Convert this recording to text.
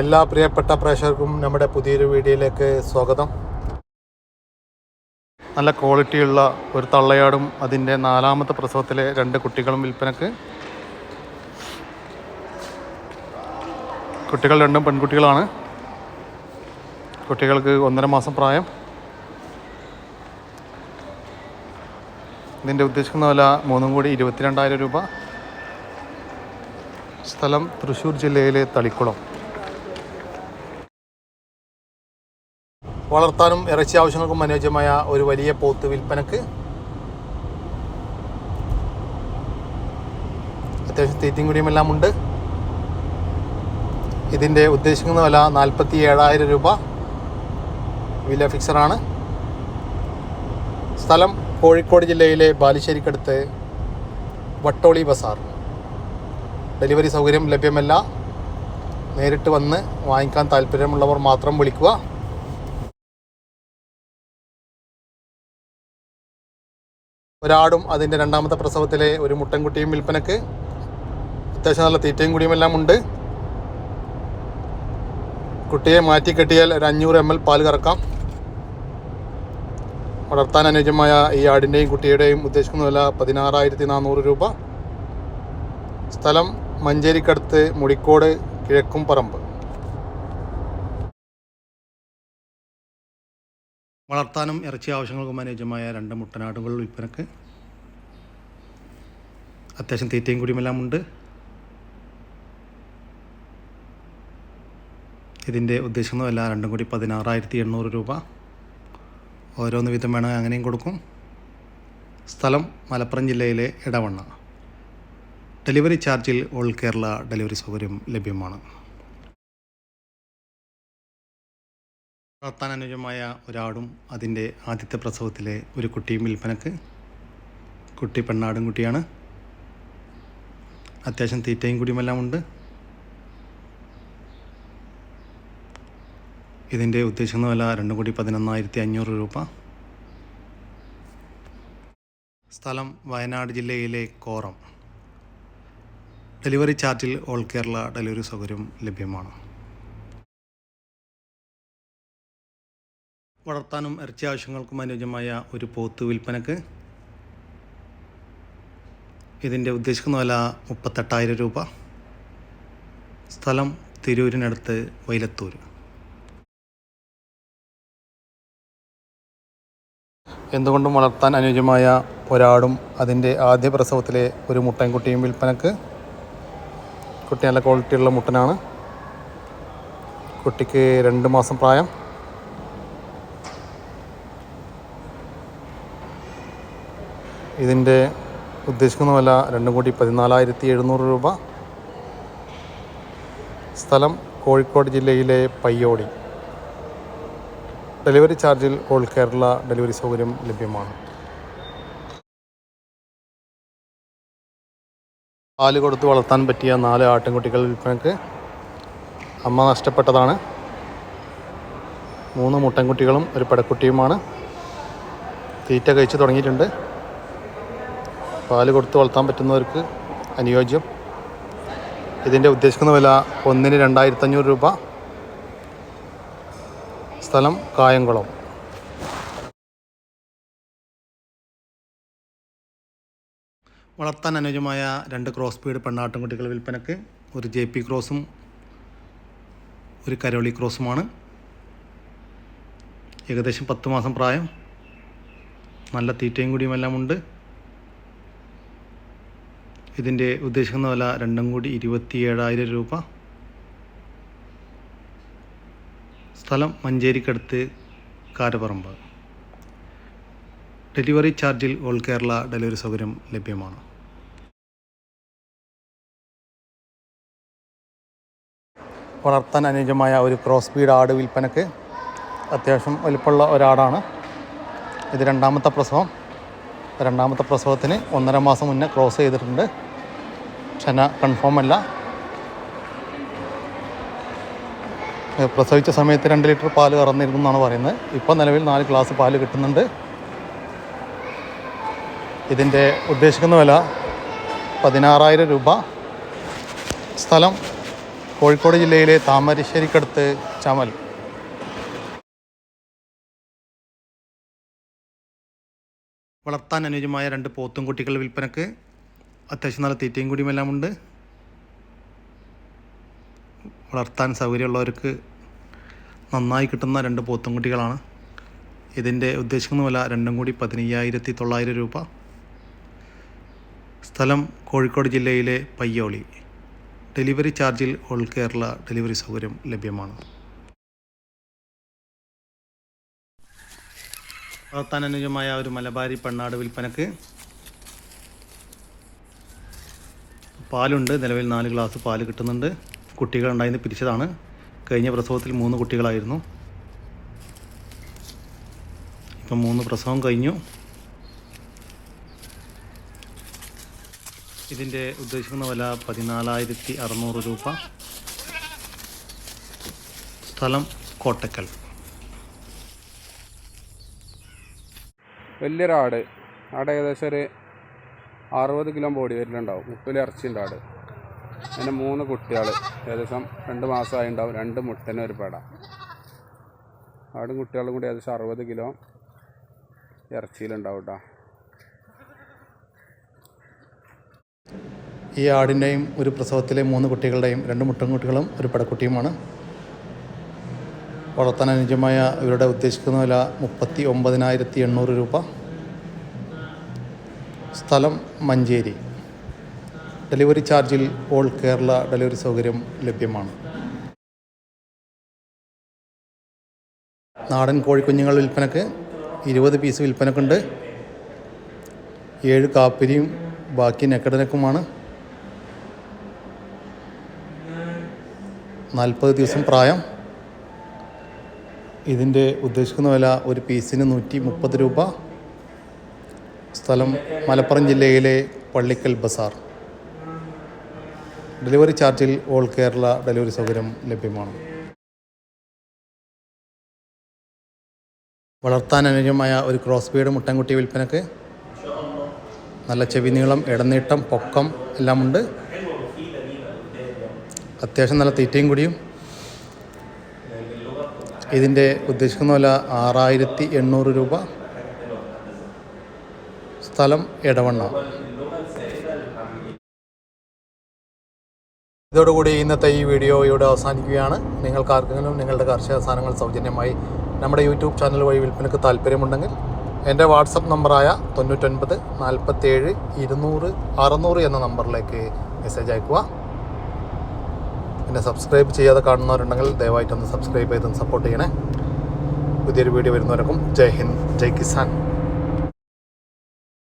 എല്ലാ പ്രിയപ്പെട്ട പ്രേക്ഷകർക്കും നമ്മുടെ പുതിയൊരു വീഡിയോയിലേക്ക് സ്വാഗതം. നല്ല ക്വാളിറ്റിയുള്ള ഒരു തള്ളയാടും അതിന്റെ നാലാമത്തെ പ്രസവത്തിലെ രണ്ട് കുട്ടികളും വിൽപ്പനക്ക്. കുട്ടികൾ രണ്ടും പെൺകുട്ടികളാണ്. കുട്ടികൾക്ക് ഒന്നര മാസം പ്രായം. ഇതിന്റെ ഉദ്ദേശിക്കുന്ന വില മൂന്നും കൂടി ഇരുപത്തിരണ്ടായിരം രൂപ. സ്ഥലം തൃശ്ശൂർ ജില്ലയിലെ തളിക്കുളം. വളർത്താനും ഇറച്ചി ആവശ്യങ്ങൾക്കും അനുയോജ്യമായ ഒരു വലിയ പോത്ത് വിൽപ്പനക്ക് അത്യാവശ്യം തീറ്റയും കുടിയും എല്ലാം ഉണ്ട്. ഇതിന്റെ ഉദ്ദേശിക്കുന്ന വില നാൽപ്പത്തി ഏഴായിരം രൂപ. വില ഫിക്സറാണ് സ്ഥലം കോഴിക്കോട് ജില്ലയിലെ ബാലുശ്ശേരിക്കടുത്ത് വട്ടോളി ബസാർ. ഡെലിവറി സൗകര്യം ലഭ്യമല്ല. നേരിട്ട് വന്ന് വാങ്ങിക്കാൻ താല്പര്യമുള്ളവർ മാത്രം വിളിക്കുക. ഒരാടും അതിന്റെ രണ്ടാമത്തെ പ്രസവത്തിലെ ഒരു മുട്ടൻകുട്ടിയും വിൽപ്പനക്ക്. അത്യാവശ്യം നല്ല തീറ്റയും കൂടിയും എല്ലാം ഉണ്ട്. കുട്ടിയെ മാറ്റിക്കെട്ടിയാൽ ഒരു അഞ്ഞൂറ് എം എൽ പാൽ കറക്കാം. വളർത്താൻ അനുയോജ്യമായ ഈ ആടിന്റെയും കുട്ടിയുടെയും ഉദ്ദേശിക്കുന്ന വില പതിനാറായിരത്തി നാനൂറ് രൂപ. സ്ഥലം മഞ്ചേരിക്കടുത്ത് മുടിക്കോട് കിഴക്കും പറമ്പ്. വളർത്താനും ഇറച്ചി ആവശ്യങ്ങൾക്കും അനുയോജ്യമായ രണ്ട് മുട്ടനാടുകൾ വിൽപ്പനക്ക്. അത്യാവശ്യം തീറ്റയും കുടിയുമെല്ലാം ഉണ്ട്. ഇതിന്റെ ഉദ്ദേശമൊന്നുമല്ല രണ്ടും കൂടി പതിനാറായിരത്തി എണ്ണൂറ് രൂപ. ഓരോന്ന് വിധം വേണമെങ്കിൽ അങ്ങനെയും കൊടുക്കും. സ്ഥലം മലപ്പുറം ജില്ലയിലെ ഇടവണ്ണ ഡെലിവറി ചാർജിൽ ഓൾ കേരള ഡെലിവറി സൗകര്യം ലഭ്യമാണ്. വളർത്താൻ അനുയോജ്യമായ ഒരാടും അതിന്റെ ആദ്യത്തെ പ്രസവത്തിലെ ഒരു കുട്ടിയും വിൽപ്പനക്ക്. കുട്ടി പെണ്ണാടും കുട്ടിയാണ്. അത്യാവശ്യം തീറ്റയും കുടിയുമെല്ലാം ഉണ്ട്. ഇതിന്റെ ഉദ്ദേശിക്കുന്ന വില രണ്ടും കൂടി പതിനൊന്നായിരത്തി അഞ്ഞൂറ് രൂപ. സ്ഥലം വയനാട് ജില്ലയിലെ കോറം. ഡെലിവറി ചാർട്ടിൽ ഓൾ കേരള ഡെലിവറി സൗകര്യം ലഭ്യമാണ്. വളർത്താനും ഇറച്ചി ആവശ്യങ്ങൾക്കും അനുയോജ്യമായ ഒരു പോത്ത് വിൽപ്പനക്ക് ഇതിന്റെ ഉദ്ദേശിക്കുന്ന വില മുപ്പത്തെട്ടായിരം രൂപ. സ്ഥലം തിരൂരിനടുത്ത് വൈലത്തൂർ എന്തുകൊണ്ടും വളർത്താൻ അനുയോജ്യമായ ഒരാടും അതിന്റെ ആദ്യ പ്രസവത്തിലെ ഒരു മുട്ടൻകുട്ടിയും വിൽപ്പനക്ക്. കുട്ടി നല്ല ക്വാളിറ്റിയുള്ള മുട്ടനാണ്. കുട്ടിക്ക് രണ്ട് മാസം പ്രായം. ഇതിന്റെ ഉദ്ദേശിക്കുന്ന വില രണ്ടും കൂടി പതിനാലായിരത്തി എഴുന്നൂറ് രൂപ. സ്ഥലം കോഴിക്കോട് ജില്ലയിലെ പയ്യോടി. ഡെലിവറി ചാർജിൽ ഓൾ കേരള ഡെലിവറി സൗകര്യം ലഭ്യമാണ്. പാൽ കൊടുത്ത് വളർത്താൻ പറ്റിയ നാല് ആട്ടിൻകുട്ടികൾ വിൽപ്പനക്ക് അമ്മ നഷ്ടപ്പെട്ടതാണ്. മൂന്ന് മുട്ടൻകുട്ടികളും ഒരു പെടക്കുട്ടിയുമാണ്. തീറ്റ കഴിച്ച് തുടങ്ങിയിട്ടുണ്ട്. പാൽ കൊടുത്ത് വളർത്താൻ പറ്റുന്നവർക്ക് അനുയോജ്യം. ഇതിന്റെ ഉദ്ദേശിക്കുന്ന വില ഒന്നിന് രണ്ടായിരത്തഞ്ഞൂറ് രൂപ. സ്ഥലം കായംകുളം. വളർത്താൻ അനുയോജ്യമായ രണ്ട് ക്രോസ് പീഡ് പെണ്ണാട്ടുംകുട്ടികൾ വിൽപ്പനക്ക് ഒരു ജെ പി ക്രോസും ഒരു കരോളി ക്രോസുമാണ്. ഏകദേശം പത്ത് മാസം പ്രായം. നല്ല തീറ്റയും കൂടിയുമെല്ലാം ഉണ്ട്. ഇതിന്റെ ഉദ്ദേശിക്കുന്ന വില രണ്ടും കൂടി ഇരുപത്തി ഏഴായിരം രൂപ. സ്ഥലം മഞ്ചേരിക്കടുത്ത് കാരപ്പറമ്പ് ഡെലിവറി ചാർജിൽ ഓൾ കേരള ഡെലിവറി സൗകര്യം ലഭ്യമാണ്. വളർത്താൻ അനുയോജ്യമായ ഒരു ക്രോസ് ബീഡ് ആട് വിൽപ്പനക്ക് അത്യാവശ്യം വലിപ്പമുള്ള ഒരാടാണ്. ഇത് രണ്ടാമത്തെ പ്രസവം. രണ്ടാമത്തെ പ്രസവത്തിന് ഒന്നര മാസം മുന്നേ ക്രോസ് ചെയ്തിട്ടുണ്ട്. ക്ഷന കൺഫേം അല്ല. പ്രസവിച്ച സമയത്ത് രണ്ട് ലിറ്റർ പാൽ കറന്നിരുന്നു എന്നാണ് പറയുന്നത്. ഇപ്പോൾ നിലവിൽ നാല് ഗ്ലാസ് പാൽ കിട്ടുന്നുണ്ട്. ഇതിന്റെ ഉദ്ദേശിക്കുന്ന വില പതിനാറായിരം രൂപ. സ്ഥലം കോഴിക്കോട് ജില്ലയിലെ താമരശ്ശേരിക്കടുത്ത് ചമൽ. വളർത്താൻ അനുയോജ്യമായ രണ്ട് പോത്തും കുട്ടികൾ വിൽപ്പനക്ക് അത്യാവശ്യം നല്ല തീറ്റയും കൂടിയും എല്ലാം ഉണ്ട്. വളർത്താൻ സൗകര്യമുള്ളവർക്ക് നന്നായി കിട്ടുന്ന രണ്ട് പോത്തും കുട്ടികളാണ് ഇതിന്റെ ഉദ്ദേശിക്കുന്ന രണ്ടും കൂടി പതിനയ്യായിരത്തി തൊള്ളായിരം രൂപ. സ്ഥലം കോഴിക്കോട് ജില്ലയിലെ പയ്യോളി. ഡെലിവറി ചാർജിൽ ഓൾ കേരള ഡെലിവറി സൗകര്യം ലഭ്യമാണ്. വളർത്താൻ അനുയോജ്യമായ ഒരു മലബാരി പെണ്ണാട് വിൽപ്പനക്ക് പാലുണ്ട്. നിലവിൽ നാല് ഗ്ലാസ് പാൽ കിട്ടുന്നുണ്ട്. കുട്ടികളുണ്ടായിരുന്നു പിരിച്ചതാണ്. കഴിഞ്ഞ പ്രസവത്തിൽ മൂന്ന് കുട്ടികളായിരുന്നു. ഇപ്പം മൂന്ന് പ്രസവം കഴിഞ്ഞു. ഇതിന്റെ ഉദ്ദേശിക്കുന്ന വില പതിനാലായിരത്തി അറുന്നൂറ് രൂപ. സ്ഥലം കോട്ടക്കൽ. വലിയൊരാട്. ആട് ഏകദേശം ഒരു അറുപത് കിലോ ബോഡി വരുന്നുണ്ടാവും മുപ്പിൽ ഇറച്ചിന്റെ ആട്. പിന്നെ മൂന്ന് കുട്ടികൾ ഏകദേശം രണ്ട് മാസമായി ഉണ്ടാവും രണ്ട് മുട്ടന് ഒരു പേട. ആടും കുട്ടികളും കൂടി ഏകദേശം അറുപത് കിലോ ഇറച്ചിയിലുണ്ടാവും കേട്ടോ ഈ ആടിന്റെയും ഒരു പ്രസവത്തിലെ മൂന്ന് കുട്ടികളുടെയും രണ്ട് മുട്ടൻ കുട്ടികളും ഒരു പടക്കുട്ടിയുമാണ്. വളർത്താൻ അനുയോജ്യമായ ഇവരുടെ ഉദ്ദേശിക്കുന്ന വില മുപ്പത്തി ഒമ്പതിനായിരത്തി എണ്ണൂറ് രൂപ. സ്ഥലം മഞ്ചേരി. ഡെലിവറി ചാർജിൽ ഓൾ കേരള ഡെലിവറി സൗകര്യം ലഭ്യമാണ്. നാടൻ കോഴിക്കുഞ്ഞുങ്ങൾ വിൽപ്പനക്ക് ഇരുപത് പീസ് വിൽപ്പനക്കുണ്ട്. ഏഴ് കാപ്പിരിയും ബാക്കി നെക്കടനക്കുമാണ്. നാൽപ്പത് ദിവസം പ്രായം. ഇതിന്റെ ഉദ്ദേശിക്കുന്ന വില ഒരു പീസിന് നൂറ്റി മുപ്പത് രൂപ. സ്ഥലം മലപ്പുറം ജില്ലയിലെ പള്ളിക്കൽ ബസാർ. ഡെലിവറി ചാർജിൽ ഓൾ കേരള ഡെലിവറി സൗകര്യം ലഭ്യമാണ്. വളർത്താൻ അനുയോജ്യമായ ഒരു ക്രോസ് ബീഡ് മുട്ടൻകുട്ടി വിൽപ്പനക്ക് നല്ല ചെവി നീളം ഇടനീട്ടം പൊക്കം എല്ലാം ഉണ്ട് അത്യാവശ്യം നല്ല തീറ്റയും കൂടിയും. ഇതിന്റെ ഉദ്ദേശിക്കുന്ന വില ആറായിരത്തി എണ്ണൂറ് രൂപ. സ്ഥലം എടവണ്ണ. ഇതോടുകൂടി ഇന്നത്തെ ഈ വീഡിയോ ഇവിടെ അവസാനിക്കുകയാണ്. നിങ്ങൾക്ക് ആർക്കെങ്കിലും നിങ്ങളുടെ കാർഷിക സാധനങ്ങൾ സൗജന്യമായി നമ്മുടെ യൂട്യൂബ് ചാനൽ വഴി വിൽപ്പനക്ക് താല്പര്യമുണ്ടെങ്കിൽ എന്റെ വാട്സപ്പ് നമ്പറായ തൊണ്ണൂറ്റൊൻപത് നാൽപ്പത്തേഴ് ഇരുന്നൂറ് അറുന്നൂറ് എന്ന നമ്പറിലേക്ക് മെസ്സേജ് അയക്കുക. എന്നെ സബ്സ്ക്രൈബ് ചെയ്യാതെ കാണുന്നവരുണ്ടെങ്കിൽ ദയവായിട്ടൊന്ന് സബ്സ്ക്രൈബ് ചെയ്തൊന്ന് സപ്പോർട്ട് ചെയ്യണേ. പുതിയൊരു വീഡിയോ വരുന്നവർക്കും ജയ് ഹിന്ദ് ജയ് കിസാൻ.